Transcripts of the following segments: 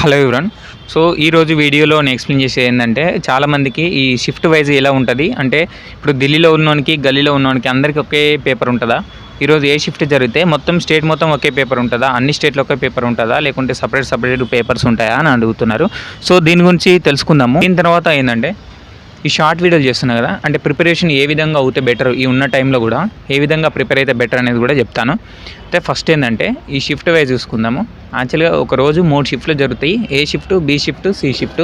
Hello ఎవరన్ so ఈరోజు వీడియోలో నేను ఎక్స్ప్లెయిన్ చేసే ఏంటంటే చాలామందికి ఈ షిఫ్ట్ వైజ్ ఎలా ఉంటుంది? అంటే ఇప్పుడు ఢిల్లీలో ఉన్నోనికి గల్లీలో ఉన్నోనికి అందరికీ ఒకే పేపర్ ఉంటుందా? ఈరోజు ఏ షిఫ్ట్ జరిగితే మొత్తం స్టేట్ మొత్తం ఒకే పేపర్ ఉంటుందా? అన్ని స్టేట్లో ఒకే పేపర్ ఉంటుందా? లేకుంటే సపరేట్ సపరేట్ పేపర్స్ ఉంటాయా అని అడుగుతున్నారు. సో దీని గురించి తెలుసుకుందాము. దీని తర్వాత ఏంటంటే ఈ షార్ట్ వీడియోలు చేస్తున్నా కదా అంటే ప్రిపరేషన్ ఏ విధంగా అవుతే బెటర్ ఈ ఉన్న టైంలో కూడా ఏ విధంగా ప్రిపేర్ అయితే బెటర్ అనేది కూడా చెప్తాను. అయితే ఫస్ట్ ఏంటంటే ఈ షిఫ్ట్ వైజ్ చూసుకుందాము. యాక్చువల్గా ఒక రోజు మూడు షిఫ్ట్లు జరుగుతాయి. A shift B shift C shift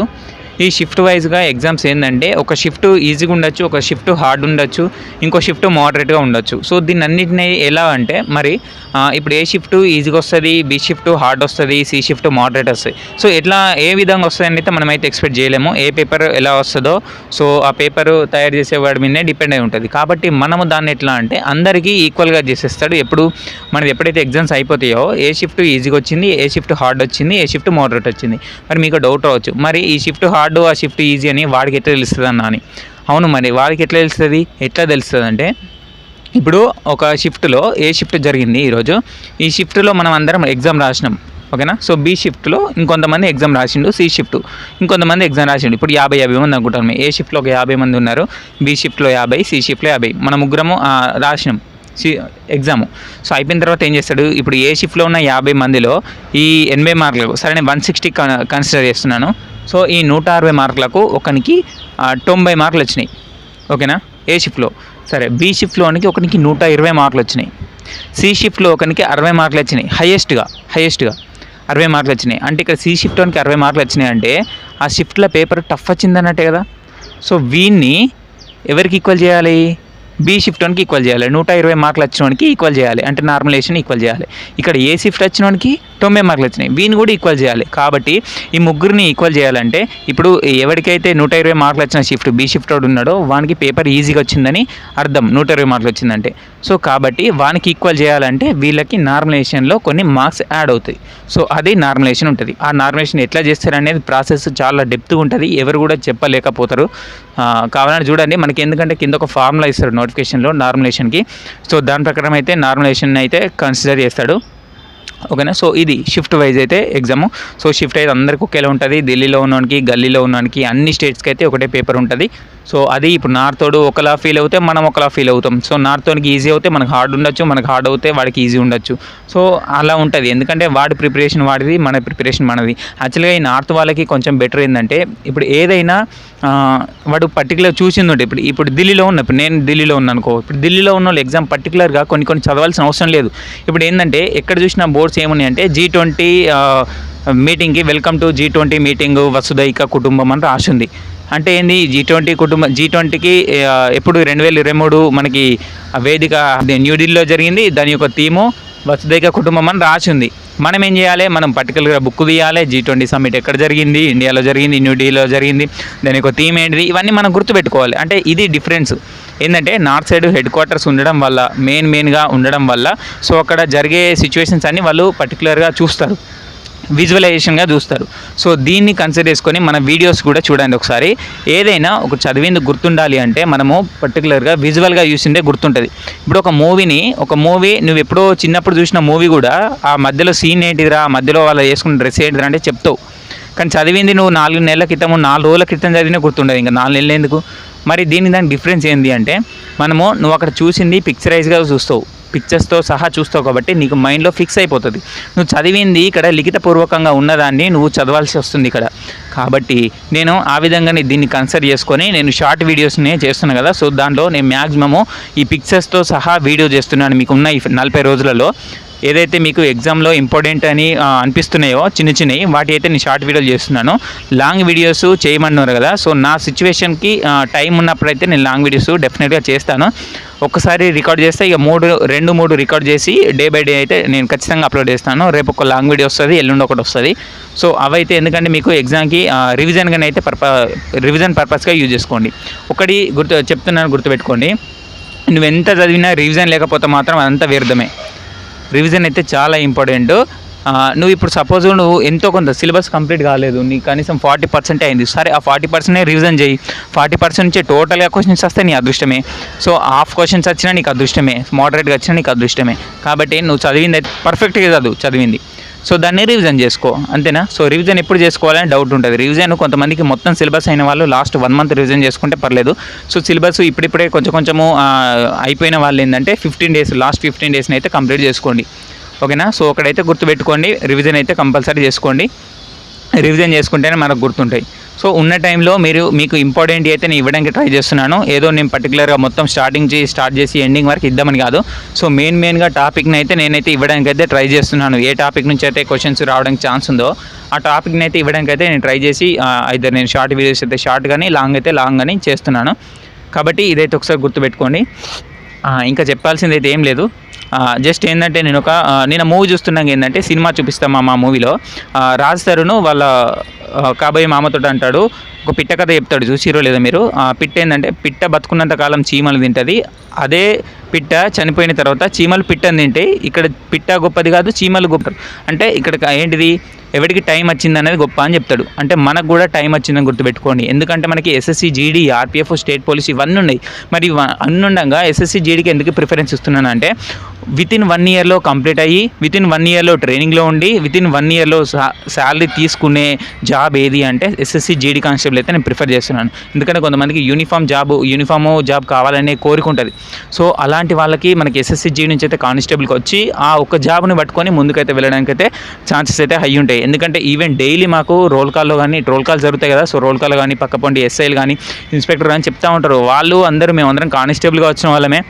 ఈ షిఫ్ట్ వైజ్గా ఎగ్జామ్స్ ఏంటంటే ఒక షిఫ్ట్ ఈజీగా ఉండొచ్చు ఒక షిఫ్ట్ హార్డ్ ఉండొచ్చు ఇంకో షిఫ్ట్ మోడరేట్గా ఉండొచ్చు. సో దీన్ని అన్నింటినీ ఎలా అంటే మరి ఇప్పుడు ఏ షిఫ్ట్ ఈజీగా వస్తుంది బి షిఫ్ట్ హార్డ్ వస్తుంది సి షిఫ్ట్ మోడరేట్ వస్తుంది. సో ఎట్లా ఏ విధంగా వస్తుంది అయితే మనం అయితే ఎక్స్పెక్ట్ చేయలేము. ఏ పేపర్ ఎలా వస్తుందో సో ఆ పేపర్ తయారు చేసేవాడి మీదనే డిపెండ్ అయి ఉంటుంది. కాబట్టి మనము దాన్ని ఎట్లా అంటే అందరికీ ఈక్వల్గా చేసేస్తాడు. ఎప్పుడు మనది ఎప్పుడైతే ఎగ్జామ్స్ అయిపోతాయో ఏ షిఫ్ట్ ఈజీగా వచ్చింది ఏ షిఫ్ట్ హార్డ్ వచ్చింది ఏ షిఫ్ట్ మోడరేట్ వచ్చింది. మరి మీకు డౌట్ రావచ్చు మరి ఈ షిఫ్ట్ హార్డ్ ఆ షిఫ్ట్ ఈజీ అని వాడికి ఎట్లా తెలుస్తుంది అన్న అని. అవును మరి వాడికి ఎట్లా తెలుస్తుంది? ఎట్లా తెలుస్తుంది అంటే ఇప్పుడు ఒక షిఫ్ట్లో ఏ షిఫ్ట్ జరిగింది ఈరోజు? ఈ షిఫ్ట్లో మనం అందరం ఎగ్జామ్ రాసినాం ఓకేనా? సో బి షిఫ్ట్లో ఇంకొంతమంది ఎగ్జామ్ రాసిండు సి షిఫ్ట్. ఇంకొంతమంది ఎగ్జామ్ రాసిండు. ఇప్పుడు యాభై యాభై మంది అనుకుంటాం ఏ షిఫ్ట్లో ఒక యాభై మంది ఉన్నారు? బి షిఫ్ట్లో యాభై సి షిఫ్ట్లో యాభై. మన ముగ్గురము రాసినాం సి ఎగ్జామ్. సో అయిపోయిన తర్వాత ఏం చేస్తాడు? ఇప్పుడు ఏ షిఫ్ట్లో ఉన్న యాభై మందిలో ఈ ఎనభై మార్కులు సరే నేను వన్ సిక్స్టీ కన్సిడర్ చేస్తున్నాను. సో ఈ నూట అరవై మార్కులకు ఒకనికి తొంభై మార్కులు వచ్చినాయి. ఓకేనా? ఏ షిఫ్ట్లో? సరే బి షిఫ్ట్లోనికి ఒకనికి నూట ఇరవై మార్కులు వచ్చినాయి. సి షిఫ్ట్లో ఒకనికి అరవై మార్కులు వచ్చినాయి. హైయెస్ట్గా హైయెస్ట్గా అరవై మార్కులు వచ్చినాయి. అంటే ఇక్కడ సి షిఫ్ట్లోనికి అరవై మార్కులు వచ్చినాయి అంటే ఆ షిఫ్ట్లో పేపర్ టఫ్ వచ్చిందన్నట్టే కదా. సో వీన్ని ఎవరికి ఈక్వల్ చేయాలి? బి వన్కి ఈక్వల్ చేయాలి. నూట ఇరవై మార్కులు వచ్చినోనికి ఈక్వల్ చేయాలి. అంటే నార్మలైజేషన్ ఈక్వల్ చేయాలి. ఇక్కడ ఏ షిఫ్ట్ వచ్చినోనికి తొంభై మార్కులు వచ్చినాయి. వీని కూడా ఈక్వల్ చేయాలి. కాబట్టి ఈ ముగ్గురిని ఈక్వల్ చేయాలంటే ఇప్పుడు ఎవరికైతే నూట ఇరవై మార్కులు వచ్చిన షిఫ్ట్ బి షిఫ్ట్ ఉన్నాడో వానికి పేపర్ ఈజీగా వచ్చిందని అర్థం. నూట ఇరవై మార్కులు వచ్చిందంటే. సో కాబట్టి వానికి ఈక్వల్ చేయాలంటే వీళ్ళకి నార్మలైజేషన్లో కొన్ని మార్క్స్ యాడ్ అవుతాయి. సో అది నార్మలైజేషన్ ఉంటుంది. ఆ నార్మలైజేషన్ ఎట్లా చేస్తారు అనేది ప్రాసెస్ చాలా డెప్త్గా ఉంటుంది. ఎవరు కూడా చెప్పలేకపోతారు. కావాలని చూడండి. మనకి ఎందుకంటే కింద ఒక ఫార్ములా ఇస్తారు నోటిఫికేషన్లో నార్మలైజేషన్కి సో దాని ప్రకారం అయితే నార్మలైజేషన్ అయితే కన్సిడర్ చేస్తాడు. ఓకేనా? సో ఇది షిఫ్ట్ వైజ్ అయితే ఎగ్జామ్ సో షిఫ్ట్ అయితే అందరికీ ఒకేలా ఉంటుంది. ఢిల్లీలో ఉన్నవానికి గల్లీలో ఉన్నవానికి అన్ని స్టేట్స్కి అయితే ఒకటే పేపర్ ఉంటుంది. సో అది ఇప్పుడు నార్తోడు ఒకలా ఫీల్ అవుతే మనం ఒకలా ఫీల్ అవుతాం. సో నార్తోనికి ఈజీ అవుతే మనకు హార్డ్ ఉండొచ్చు మనకు హార్డ్ అవుతే వాడికి ఈజీ ఉండొచ్చు. సో అలా ఉంటుంది. ఎందుకంటే వాడి ప్రిపరేషన్ వాడిది మన ప్రిపరేషన్ మనది. యాక్చువల్గా ఈ నార్త్ వాళ్ళకి కొంచెం బెటర్ ఏంటంటే ఇప్పుడు ఏదైనా వాడు పర్టికులర్ చూసింది ఉంటే ఇప్పుడు ఇప్పుడు ఢిల్లీలో ఉన్న ఇప్పుడు నేను ఢిల్లీలో ఉన్నాను అనుకో ఇప్పుడు ఢిల్లీలో ఉన్న వాళ్ళు ఎగ్జామ్ పర్టికులర్గా కొన్ని కొన్ని చదవాల్సిన అవసరం లేదు. ఇప్పుడు ఏంటంటే ఎక్కడ చూసినా బోర్డ్స్ ఏమున్నాయంటే జీ ట్వంటీ మీటింగ్కి welcome to G twenty meeting వసుదైక కుటుంబం అని రాసింది అంటే ఏంది? జీ ట్వంటీ కుటుంబం జీ ట్వంటీకి ఎప్పుడు రెండు వేల ఇరవై మూడు మనకి వేదిక న్యూఢిల్లీలో జరిగింది. దాని యొక్క థీము వసుదైక కుటుంబం అని రాసింది మనం ఏం చేయాలి? మనం పర్టికులర్గా బుక్ తీయాలి. జీ ట్వంటీ సమ్మిట్ ఎక్కడ జరిగింది? ఇండియాలో జరిగింది న్యూఢిల్లీలో జరిగింది. దాని యొక్క థీమ్ ఏంటిది? ఇవన్నీ మనం గుర్తుపెట్టుకోవాలి. అంటే ఇది డిఫరెన్స్ ఏంటంటే నార్త్ సైడ్ హెడ్ క్వార్టర్స్ ఉండడం వల్ల మెయిన్ మెయిన్గా ఉండడం వల్ల సో అక్కడ జరిగే సిచ్యువేషన్స్ అన్నీ వాళ్ళు పర్టికులర్గా చూస్తారు. విజువలైజేషన్గా చూస్తారు. సో దీన్ని కన్సిడర్ చేసుకొని మన వీడియోస్ కూడా చూడండి ఒకసారి. ఏదైనా ఒక చదివింది గుర్తుండాలి అంటే మనము పర్టికులర్గా విజువల్గా చూసిందే గుర్తుంటుంది. ఇప్పుడు ఒక మూవీని ఒక మూవీ నువ్వు ఎప్పుడో చిన్నప్పుడు చూసిన మూవీ కూడా ఆ మధ్యలో సీన్ ఏంటిదిరా ఆ మధ్యలో వాళ్ళు వేసుకున్న డ్రెస్ ఏంటిదిరా అంటే చెప్తావు. కానీ చదివింది నువ్వు నాలుగు నెలల క్రితం నాలుగు రోజుల క్రితం చదివినా గుర్తుండదు. ఇంకా నాలుగు నెలలు ఎందుకు? మరి దీని దాని డిఫరెన్స్ ఏంటి అంటే మనము నువ్వు అక్కడ చూసింది పిక్చరైజ్గా చూస్తావు. పిక్చర్స్తో సహా చూస్తావు కాబట్టి నీకు మైండ్లో ఫిక్స్ అయిపోతుంది. నువ్వు చదివింది ఇక్కడ లిఖితపూర్వకంగా ఉన్నదాన్ని నువ్వు చదవాల్సి వస్తుంది ఇక్కడ. కాబట్టి నేను ఆ విధంగానే దీన్ని కన్సిడర్ చేసుకొని నేను షార్ట్ వీడియోస్నే చేస్తున్నాను కదా సో దాంట్లో నేను మ్యాక్సిమము ఈ పిక్చర్స్తో సహా వీడియో చేస్తున్నాను. మీకు ఉన్న ఈ నలభై రోజులలో. ఏదైతే మీకు ఎగ్జామ్లో ఇంపార్టెంట్ అని అనిపిస్తున్నాయో చిన్న చిన్నవి వాటి అయితే నేను షార్ట్ వీడియోలు చేస్తున్నాను. లాంగ్ వీడియోస్ చేయమన్నారు కదా సో నా సిచ్యువేషన్కి టైం ఉన్నప్పుడైతే నేను లాంగ్ వీడియోస్ డెఫినెట్గా చేస్తాను. ఒక్కసారి రికార్డ్ చేస్తే ఇక మూడు రెండు మూడు రికార్డ్ చేసి డే బై డే అయితే నేను ఖచ్చితంగా అప్లోడ్ చేస్తాను. రేపు ఒక లాంగ్ వీడియో వస్తుంది ఎల్లుండి ఒకటి వస్తుంది. సో అవైతే ఎందుకంటే మీకు ఎగ్జామ్కి రివిజన్గానే అయితే పర్ప రివిజన్ పర్పస్గా యూజ్ చేసుకోండి. ఒకటి గుర్తు చెప్తున్నాను గుర్తుపెట్టుకోండి. నువ్వు ఎంత చదివినా రివిజన్ లేకపోతే మాత్రం అదంతా వ్యర్థమే. రివిజన్ అయితే చాలా ఇంపార్టెంట్ నువ్వు ఇప్పుడు సపోజ్ నువ్వు ఎంతో కొంత సిలబస్ కంప్లీట్ కాలేదు నీ కనీసం ఫార్టీ పర్సెంట్ అయింది. సరే ఆ ఫార్టీ పర్సెంటే రివిజన్ చేయి. ఫార్టీ పర్సెంట్ నుంచి టోటల్గా క్వశ్చన్స్ వస్తే నీ అదృష్టమే. సో హాఫ్ క్వశ్చన్స్ వచ్చినా నీకు అదృష్టమే. మోడరేట్గా వచ్చినా నీకు అదృష్టమే. కాబట్టి నువ్వు చదివింది అయితే పర్ఫెక్ట్గా చదువు చదివింది. సో దాన్ని రివిజన్ చేసుకో అంతేనా? సో రివిజన్ ఎప్పుడు చేసుకోవాలని డౌట్ ఉంటుంది. రివిజన్ కొంతమందికి మొత్తం సిలబస్ అయిన వాళ్ళు లాస్ట్ వన్ మంత్ రివిజన్ చేసుకుంటే పర్లేదు. సో సిలబస్ ఇప్పుడిప్పుడే కొంచెం కొంచెము అయిపోయిన వాళ్ళు ఏంటంటే ఫిఫ్టీన్ డేస్ లాస్ట్ ఫిఫ్టీన్ డేస్ని అయితే కంప్లీట్ చేసుకోండి. ఓకేనా? సో ఒకడైతే గుర్తుపెట్టుకోండి రివిజన్ అయితే కంపల్సరీ చేసుకోండి. రివిజన్ చేసుకుంటేనే మనకు గుర్తుంటాయి. సో ఉన్న టైంలో మీరు మీకు ఇంపార్టెంట్ అయితే నేను ఇవ్వడానికి ట్రై చేస్తున్నాను. ఏదో నేను పర్టికులర్గా మొత్తం స్టార్టింగ్ చేసి స్టార్ట్ చేసి ఎండింగ్ వరకు ఇద్దామని కాదు. సో మెయిన్ మెయిన్గా టాపిక్ని అయితే నేనైతే ఇవ్వడానికి అయితే ట్రై చేస్తున్నాను. ఏ టాపిక్ నుంచి అయితే క్వశ్చన్స్ రావడానికి ఛాన్స్ ఉందో ఆ టాపిక్ని అయితే ఇవ్వడానికి అయితే నేను ట్రై చేసి అయితే నేను షార్ట్ వీడియోస్ అయితే షార్ట్ కానీ లాంగ్ అయితే లాంగ్ కానీ చేస్తున్నాను. కాబట్టి ఇదైతే ఒకసారి గుర్తుపెట్టుకోండి. ఇంకా చెప్పాల్సింది అయితే ఏం లేదు. జస్ట్ ఏంటంటే నేను ఒక నేను మూవీ చూస్తున్నాక ఏంటంటే సినిమా చూపిస్తాం మా మూవీలో. రాజ్ తరుణ్ వాళ్ళ కాబోయే మామతో అంటాడు ఒక పిట్ట కథ చెప్తాడు చూసిరో లేదో మీరు? ఆ పిట్ట ఏంటంటే పిట్ట బతుకున్నంత కాలం చీమలు తింటుంది అదే పిట్ట చనిపోయిన తర్వాత చీమలు పిట్టని తింటే ఇక్కడ పిట్ట గొప్పది కాదు చీమలు గొప్ప అంటే ఇక్కడ ఏంటిది? ఎవరికి టైం వచ్చింది అనేది గొప్ప అని చెప్తాడు. అంటే మనకు కూడా టైం వచ్చిందని గుర్తుపెట్టుకోండి. ఎందుకంటే మనకి SSC GD RPF state police ఇవన్నీ ఉన్నాయి. మరి అన్ని ఉండగా ఎస్ఎస్సి జీడీకి ఎందుకు ప్రిఫరెన్స్ ఇస్తున్నానంటే విత్ ఇన్ వన్ ఇయర్లో కంప్లీట్ అయ్యి విత్ ఇన్ వన్ ఇయర్లో ట్రైనింగ్లో ఉండి విత్ ఇన్ వన్ ఇయర్లో శాలరీ తీసుకునే జాబ్ ఏది అంటే ఎస్ఎస్సి జీడీ కానిస్టేబుల్ అయితే నేను ప్రిఫర్ చేస్తున్నాను. ఎందుకంటే కొంతమందికి యూనిఫామ్ జాబ్ యూనిఫామ్ జాబ్ కావాలనే కోరిక ఉంటుంది. సో అలాంటి వాళ్ళకి మనకి ఎస్ఎస్సి జీ నుంచి అయితే కానిస్టేబుల్కి వచ్చి ఆ ఒక్క జాబ్ని పట్టుకొని ముందుకైతే వెళ్ళడానికి అయితే ఛాన్సెస్ అయితే హై ఉంటాయి. ఎందుకంటే ఈవెన్ డైలీ మాకు రోల్ కాల్లో కానీ రోల్ కాల్ జరుగుతాయి కదా సో రోల్ కాల్ కానీ పక్కపండి ఎస్ఐలు కానీ ఇన్స్పెక్టర్ కానీ చెప్తా ఉంటారు. వాళ్ళు అందరూ మేమందరం కానిస్టేబుల్గా వచ్చిన వాళ్ళమే.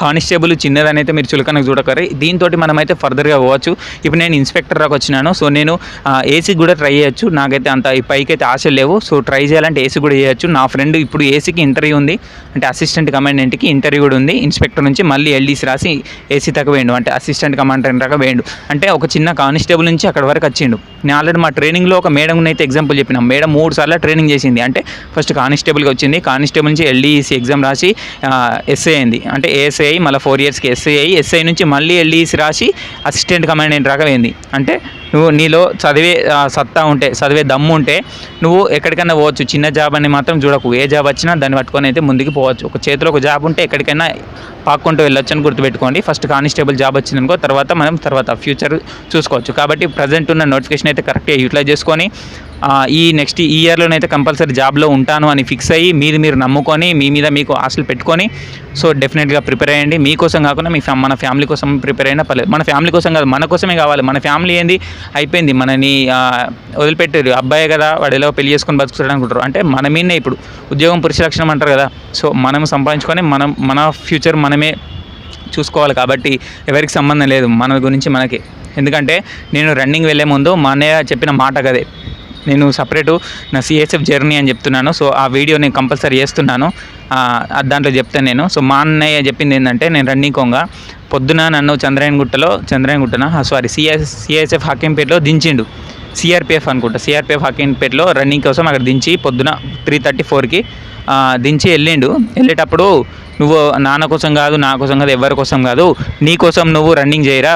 కానిస్టేబుల్ చిన్నదని అయితే మీరు చులకనకు చూడకరే. దీంతో మనమైతే ఫర్దర్గా పోవచ్చు. ఇప్పుడు నేను ఇన్స్పెక్టర్ దాకా వచ్చినాను. సో నేను ఏసీ కూడా ట్రై చేయొచ్చు. నాకైతే అంత ఈ పైకి అయితే ఆశ లేవు. సో ట్రై చేయాలంటే ఏసీ కూడా చేయొచ్చు. నా ఫ్రెండ్ ఇప్పుడు ఏసీకి ఇంటర్వ్యూ ఉంది. అంటే అసిస్టెంట్ కమాండెంట్కి ఇంటర్వ్యూ కూడా ఉంది. ఇన్స్పెక్టర్ నుంచి మళ్ళీ ఎల్డీసీ రాసి ఏసీ తగ్గ వేయండు అంటే అసిస్టెంట్ కమాండెంట్ దాకా వేయండు అంటే ఒక చిన్న కానిస్టేబుల్ నుంచి అక్కడ వరకు వచ్చిండు. నేను ఆల్రెడీ మా ట్రైనింగ్లో ఒక మేడం అయితే ఎగ్జాంపుల్ చెప్పిన. మేడం మూడు సార్లు ట్రైనింగ్ చేసింది. అంటే ఫస్ట్ కానిస్టేబుల్గా వచ్చింది. కానిస్టేబుల్ నుంచి ఎల్డీసీ ఎగ్జామ్ రాసి ఎస్ఏ అయింది. అంటే ఎస్ఐ మళ్ళీ ఫోర్ ఇయర్స్కి ఎస్ఐ అయ్యి ఎస్ఐ నుంచి మళ్ళీ ఎల్డీసీ రాసి అసిస్టెంట్ కమాండెంట్ రాక పోయింది. అంటే నువ్వు నీలో చదివే సత్తా ఉంటే చదివే దమ్ము ఉంటే నువ్వు ఎక్కడికైనా పోవచ్చు. చిన్న జాబ్ అని మాత్రం చూడకు. ఏ జాబ్ వచ్చినా దాన్ని పట్టుకొని అయితే ముందుకు పోవచ్చు. ఒక చేతిలో ఒక జాబ్ ఉంటే ఎక్కడికైనా పాక్కుంటూ వెళ్ళొచ్చు అని గుర్తుపెట్టుకోండి. ఫస్ట్ కానిస్టేబుల్ జాబ్ వచ్చిందనుకో తర్వాత మనం తర్వాత ఫ్యూచర్ చూసుకోవచ్చు. కాబట్టి ప్రజెంట్ ఉన్న నోటిఫికేషన్ అయితే కరెక్ట్గా యూటిలైజ్ చేసుకొని ఈ నెక్స్ట్ ఈ ఇయర్లోనైతే కంపల్సరీ జాబ్లో ఉంటాను అని ఫిక్స్ అయ్యి మీరు మీరు నమ్ముకొని మీ మీద మీకు ఆశలు పెట్టుకొని సో డెఫినెట్గా ప్రిపేర్ అయ్యండి. మీకోసం కాకుండా మీ మన ఫ్యామిలీ కోసం ప్రిపేర్ అయినా పర్లేదు. మన ఫ్యామిలీ కోసం కాదు మన కోసమే కావాలి. మన ఫ్యామిలీ ఏంది? అయిపోయింది. మనని వదిలిపెట్టారు అబ్బాయి కదా వాడు ఎలా పెళ్ళి చేసుకొని బతుకుతాడు అనుకుంటారు. అంటే మన మీదనే ఇప్పుడు ఉద్యోగం పురుష లక్షణం అంటారు కదా. సో మనం సంపాదించుకొని మనం మన ఫ్యూచర్ మనమే చూసుకోవాలి కాబట్టి ఎవరికి సంబంధం లేదు మన గురించి మనకి. ఎందుకంటే నేను రన్నింగ్ వెళ్ళే ముందు మా అన్నయ్య చెప్పిన మాట కదే నేను సపరేటు నా సిఎస్ఎఫ్ జర్నీ అని చెప్తున్నాను. సో ఆ వీడియో నేను కంపల్సరీ చేస్తున్నాను. దాంట్లో చెప్తాను నేను. సో మా అన్నయ్య చెప్పింది ఏంటంటే నేను రన్నింగ్ కొంగ. పొద్దున నన్ను చంద్రాయన్ గుట్టలో చంద్రాయన్ సారీ సిఎస్ సిఎస్ఎఫ్ హాకింపేటలో దించిండు. సిఆర్పిఎఫ్ అనుకుంటా. సిఆర్పిఎఫ్ హాకింపేటలో రన్నింగ్ కోసం అక్కడ దించి పొద్దున త్రీ థర్టీ ఫోర్కి దించి వెళ్ళిండు. వెళ్ళేటప్పుడు నువ్వు నాన్న కోసం కాదు నా కోసం కాదు ఎవరి కోసం కాదు నీ కోసం నువ్వు రన్నింగ్ చేయరా?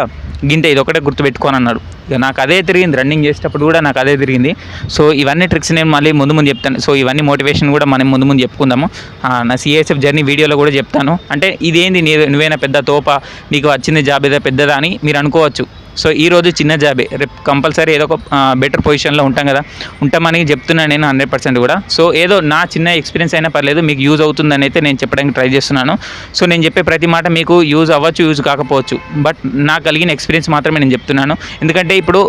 గింత ఇది ఒకటే గుర్తుపెట్టుకొని అన్నాడు ఇక నాకు అదే తిరిగింది రన్నింగ్ చేసేటప్పుడు కూడా నాకు అదే తిరిగింది. సో ఇవన్నీ ట్రిక్స్ నేను మళ్ళీ ముందు ముందు చెప్తాను. సో ఇవన్నీ మోటివేషన్ కూడా మనం ముందు ముందు చెప్పుకుందాము. నా సిఎస్ఎఫ్ జర్నీ వీడియోలో కూడా చెప్తాను. అంటే ఇదేంది నీ నువ్వేనా పెద్ద తోప నీకు వచ్చింది జాబ్ ఏదో పెద్దదా అని మీరు అనుకోవచ్చు. సో ఈ రోజు చిన్న జాబే. రేపు కంపల్సరీ ఏదో ఒక బెటర్ పొజిషన్లో ఉంటాం కదా. ఉంటామని చెప్తున్నాను నేను హండ్రెడ్ పర్సెంట్ కూడా. సో ఏదో నా చిన్న ఎక్స్పీరియన్స్ అయినా పర్లేదు మీకు యూజ్ అవుతుందని అయితే నేను చెప్పడానికి ట్రై చేస్తున్నాను. సో నేను చెప్పే ప్రతి మాట మీకు యూజ్ అవ్వచ్చు యూజ్ కాకపోవచ్చు. బట్ నాకు కలిగిన ఎక్స్పీరియన్స్ మాత్రమే నేను చెప్తున్నాను. ఎందుకంటే ఇప్పుడు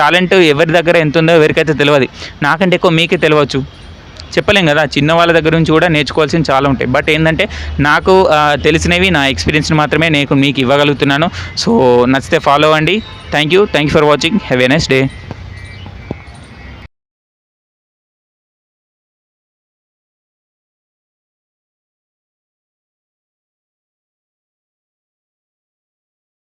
టాలెంట్ ఎవరి దగ్గర ఎంత ఉందో ఎవరికైతే తెలియదు నాకంటే ఎక్కువ మీకే తెలియవచ్చు చెప్పలేం కదా చిన్న వాళ్ళ దగ్గర నుంచి కూడా నేర్చుకోవాల్సినవి చాలా ఉంటాయి. బట్ ఏంటంటే నాకు తెలిసినవి నా ఎక్స్పీరియన్స్ని మాత్రమే నేను మీకు ఇవ్వగలుగుతున్నాను. సో నచ్చితే ఫాలో అండి thank you thank you for watching have a nice day